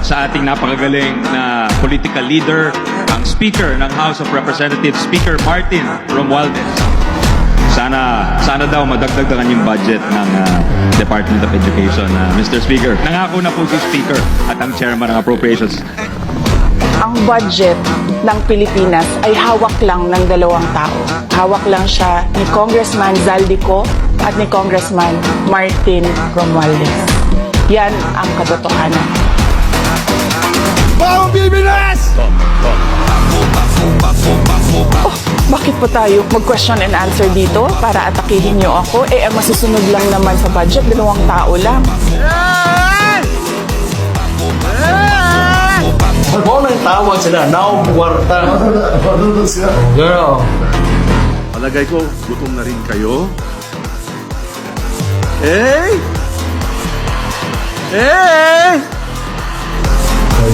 at sa ating napakagaling na political leader, ang Speaker ng House of Representatives, Speaker Martin Romualdez. Sana sana daw madagdag ang kanyang budget ng ah, Department of Education, ah, Mr. Speaker. Nangako na po si Speaker at ang Chairman ng Appropriations. ang budget ng Pilipinas ay hawak lang ng dalawang tao. Hawak lang siya ni Congressman Zaldico at ni Congressman Martin Romualdez. Yan ang katotohanan. Bawang Pilipinas! Oh, bakit po tayo mag-question and answer dito para atakihin niyo ako? Eh, ang masusunod lang naman sa budget, dalawang tao lang. Ano nang tawag sila? Now, kwarta. Girl. Palagay ko, gutom na rin kayo. Eh! Eh!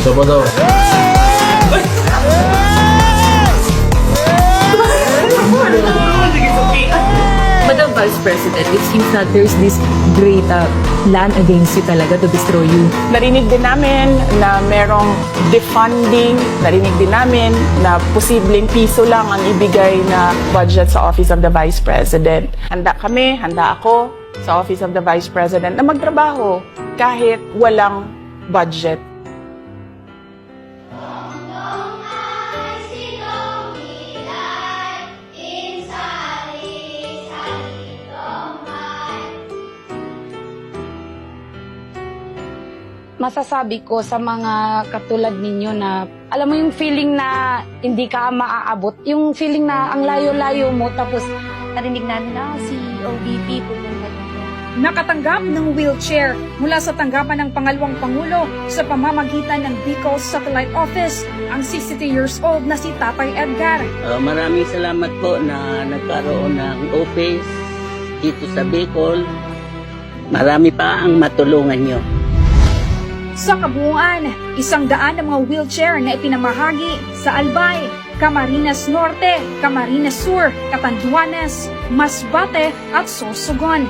Ito pa daw. Madam Vice President, it seems that there's this great uh, plan against you talaga to destroy you. Narinig din namin na merong defunding, narinig din namin na posibleng piso lang ang ibigay na budget sa Office of the Vice President. Handa kami, handa ako sa Office of the Vice President na magtrabaho kahit walang budget. Masasabi ko sa mga katulad ninyo na alam mo yung feeling na hindi ka maaabot, yung feeling na ang layo-layo mo tapos narinig namin na si OVP pupunta dito. Nakatanggap ng wheelchair mula sa tanggapan ng pangalawang pangulo sa pamamagitan ng Bicol Satellite Office ang 62 years old na si Tatay Edgar. Uh, maraming salamat po na nagkaroon ng office dito sa Bicol. Marami pa ang matulungan nyo. Sa kabuuan, isang daan ng mga wheelchair na ipinamahagi sa Albay, Camarines Norte, Camarines Sur, Catanduanes, Masbate at Sorsogon.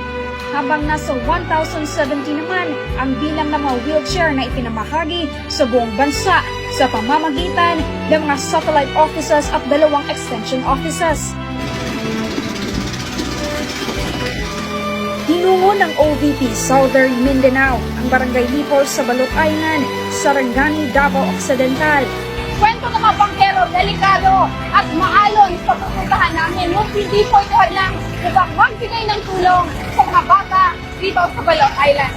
Habang nasa 1,070 naman ang bilang ng mga wheelchair na ipinamahagi sa buong bansa sa pamamagitan ng mga satellite offices at dalawang extension offices. Hinungo ng OVP Southern Mindanao ang barangay Lipol sa Island, Sarangani, Davao Occidental. kwento ng mga bangkero, delikado at maalon sa pupuntahan namin. Nung hindi po ito lang upang magbigay ng tulong sa mga bata dito sa Balot Island.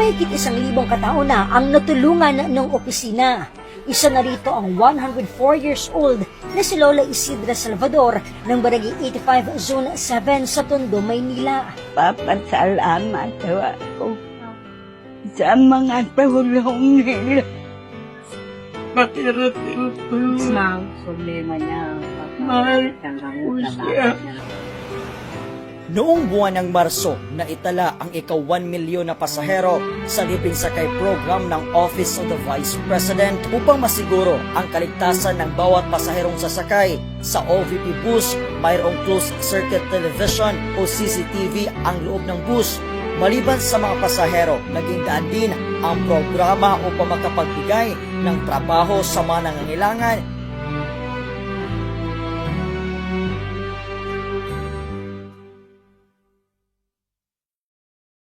Mahigit isang libong katao na ang natulungan ng opisina. Isa na rito ang 104 years old na si Lola Isidra Salvador ng Barangay 85 Zone 7 sa Tondo, Maynila. Papasalamat ako sa mga tulong nila. Pakirating ko. problema niya. Mahal ko siya. Noong buwan ng Marso, naitala ang ikaw 1 milyon na pasahero sa libreng sakay program ng Office of the Vice President upang masiguro ang kaligtasan ng bawat pasaherong sasakay. Sa OVP bus, mayroong closed circuit television o CCTV ang loob ng bus. Maliban sa mga pasahero, naging daan din ang programa upang makapagbigay ng trabaho sa mga nangangailangan